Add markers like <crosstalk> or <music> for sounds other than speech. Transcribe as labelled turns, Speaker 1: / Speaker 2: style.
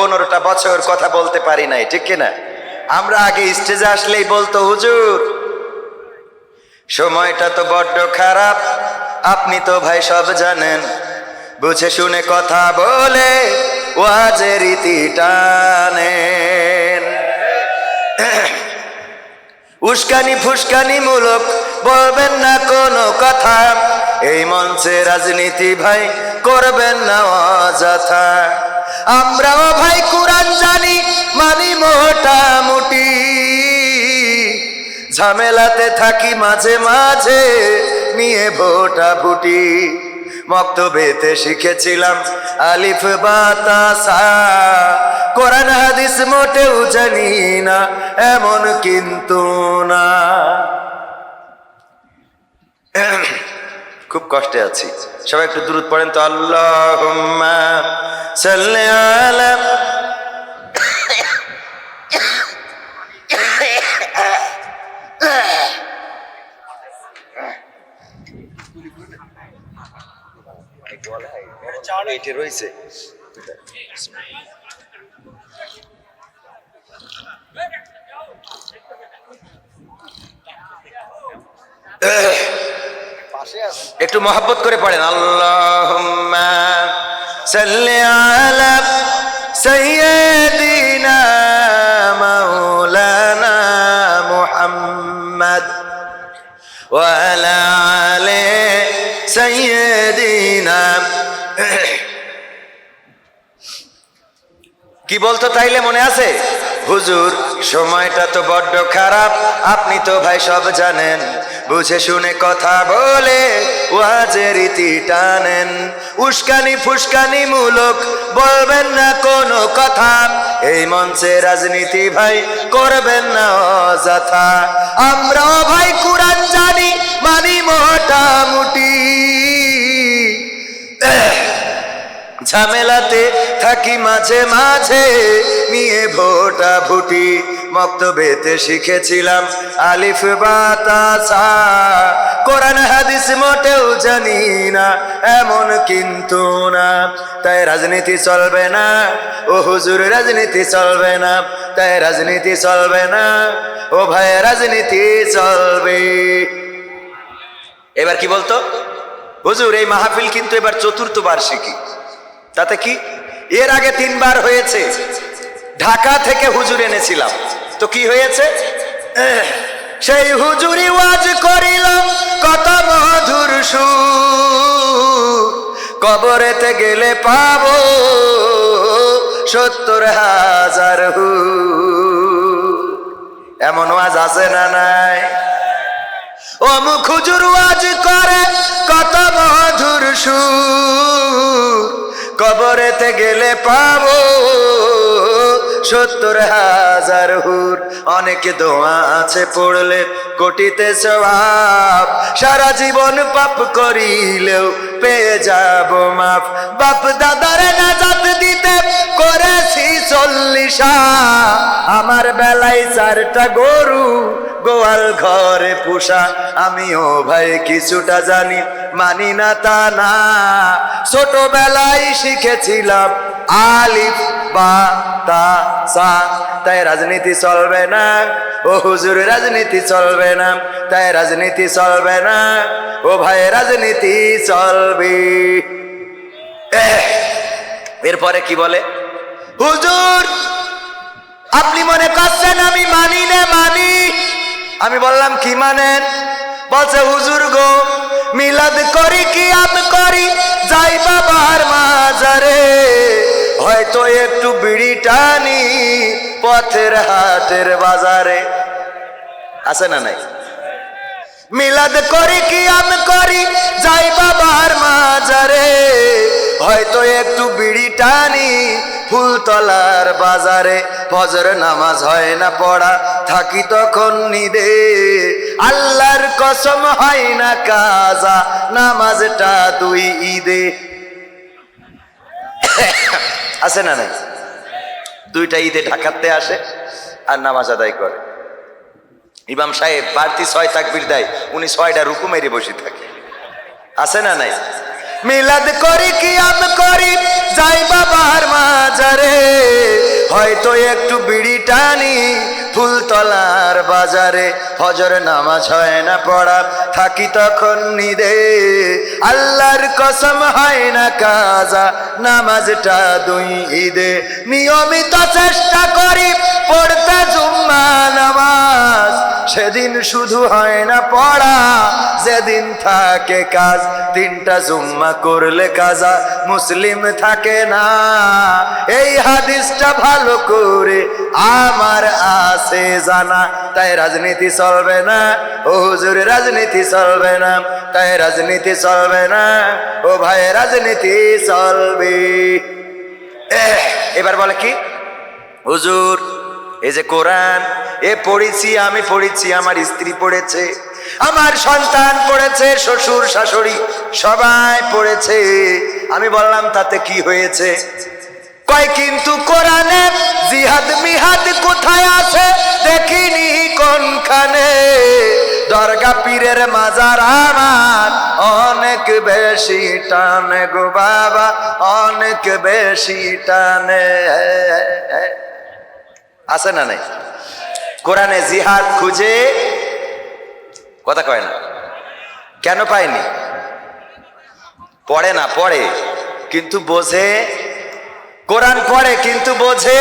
Speaker 1: পনেরোটা বছর কথা বলতে পারি নাই, ঠিক কিনা? আমরা আগে স্টেজে আসলেই বলতো, হুজুর, সময়টা তো বড্ড খারাপ, আপনি তো ভাই সব জানেন। বুঝে শুনে কথা বলে ওয়াজে রীতি টানেন। উস্কানি ফুসকানি মূলক বলবেন না কোনো কথা। এই মঞ্চে রাজনীতি ভাই করবেন না অযথা। আমরাও ভাই কোরআন জানি, মানি মোটামুটি ঝামেলাতে থাকি মাঝে মাঝে, নিয়ে ভোটা ফুটি মক্তবেতে শিখেছিলাম আলিফ বাতাসা কোরআন, হাদিস মোটেও জানি না, এমন কিন্তু না। খুব কষ্টে আছি। সবাই একটু দূরত পড়েন তো আল্লাহ রয়েছে। একটু মহাব্বত করে পড়েন। আল্লাহুম্মা সাল্লি আলা সাইয়্যিদিনা মাওলানা মুহাম্মদ ওয়া আলা আলি <clears throat> কি বলতো তাইলে মনে আছে? হুজুর, সময়টা তো বড্ড খারাপ, আপনি তো ভাই সব জানেন। বুঝে শুনে কথা বলে, ওয়াজে রীতি টানেন। উস্কানি ফুসকানি মূলক, বলবেন না কোনো কথা। এই মঞ্চে রাজনীতি ভাই করবেন না অযথা। আমরাও ভাই কোরআন জানি, মানি মোটামুটি ঝামেলাতে থাকি মাঝে মাঝে। নিয়ে ভোটা ভুটি মক্তবেতে শিখেছিলাম আলিফ বাতাসা কোরআন হাদিস মোটেও জানি না, এমন কিন্তু না। তাই রাজনীতি চলবে না, ও হুজুর রাজনীতি চলবে না, তাই রাজনীতি চলবে না, ও ভাই রাজনীতি চলবে। এবার কি বলতো? হুজুর, এই মাহফিল কিন্তু এবার চতুর্থ বার্ষিকী। তাতে কি? এর আগে তিনবার হয়েছে। ঢাকা থেকে হুজুর এনেছিলাম। তো কি হয়েছে? সেই হুজুরি ওয়াজ করিল কত মধুর সুর। কবরেতে গেলে পাবো সত্তর হাজার হু এমন ওয়াজ আছে না নাই? অমুক হুজুর ওয়াজ করে, কত মধুর সুর। কবরেতে গেলে পাবো। সত্তর হাজার হুর, অনেক দোয়া আছে পড়লে কোটিতে সবাব সারা জীবন পাপ করিলেও পেয়ে যাব মাপ বাপ দাদারে না দিতে বেলায় চারটা গরু, গোয়াল ঘরে পোষা। আমিও ভাই, কিছুটা জানি, মানি না তা না। ছোটবেলায় শিখেছিলাম আলিফ বা তা সা। তাই রাজনীতি চলবে না। ও হুজুর, রাজনীতি চলবে না। তাই রাজনীতি চলবে না। ও ভাই, রাজনীতি চলবে। এরপরে কি বলে? হুজুর আপনি মনে করছেন আমি মানি না মানি? আমি বললাম, কি মানেন? বলছে, হুজুর গো, মিলাদ করি কি আমি করি? যাই বাবার মাজারে, হয়তো একটু বিড়ি টানি পথের হাটের বাজারে। আছে না নাই? মিলাদ করি কি আমি করি? যাই বাবার মাজারে, হয়তো একটু বিড়ি টানি ফুলতলার বাজারে ফজর নামাজ হয় না পড়া, থাকি তখন নিদে। আল্লাহর কসম হয় না কাজা, নামাজটা দুই ঈদে। <coughs> আছে না নাই? দুইটা ঈদে ঢাকাতে আসে আর নামাজ আদায় করে। ইমাম সাহেব, বাড়তি ছয় তাকবির দেয়, উনি ছয়টা রুকু মেরে বসে থাকে। আছে না নাই? মিলাদ করি কি করি, যাই বাবার মাজারে। হয়তো একটু বিড়ি টানি ফুলতলার বাজারে। হজর নামাজ হয় না পড়া, থাকি তখন নিদে। আল্লাহর কসম হয় না কাজা, নামাজটা দুই ঈদে। নিয়মিত চেষ্টা করি, পড়তে জুম্মা নামাজ। সেদিন শুধু হয় না পড়া। যেদিন থাকে কাজ, তিনটা জুম্মা করলে কাজা। মুসলিম থাকে না। এই হাদিসটা ভালো করে আমার আছে জানা। তাই রাজনীতি চলবে না। ও হুজুর, রাজনীতি চলবে না। তাই রাজনীতি চলবে না। ও ভাই, রাজনীতি চলবে। এবার বলে কি? হুজুর, এই যে কোরআন এ পড়েছি, আমি পড়েছি, আমার স্ত্রী পড়েছে, আমার সন্তান পড়েছে, শ্বশুর, শাশুড়ি সবাই পড়েছে। আমি বললাম, তাতে কি হয়েছে? কয়, কিন্তু কোরআনে জিহাদ মিহাদ কোথায় আছে? দেখিনি কোনখানে। দরগা পীরের মাজার আমার অনেক বেশি টানে গো বাবা, অনেক বেশি টানে। আছে না নাই? কোরআনে জিহাদ খুঁজে কথা কয় না। কেন পায়নি? পড়ে না, পড়ে, কিন্তু বোঝে। কোরআন পড়ে, কিন্তু বোঝে।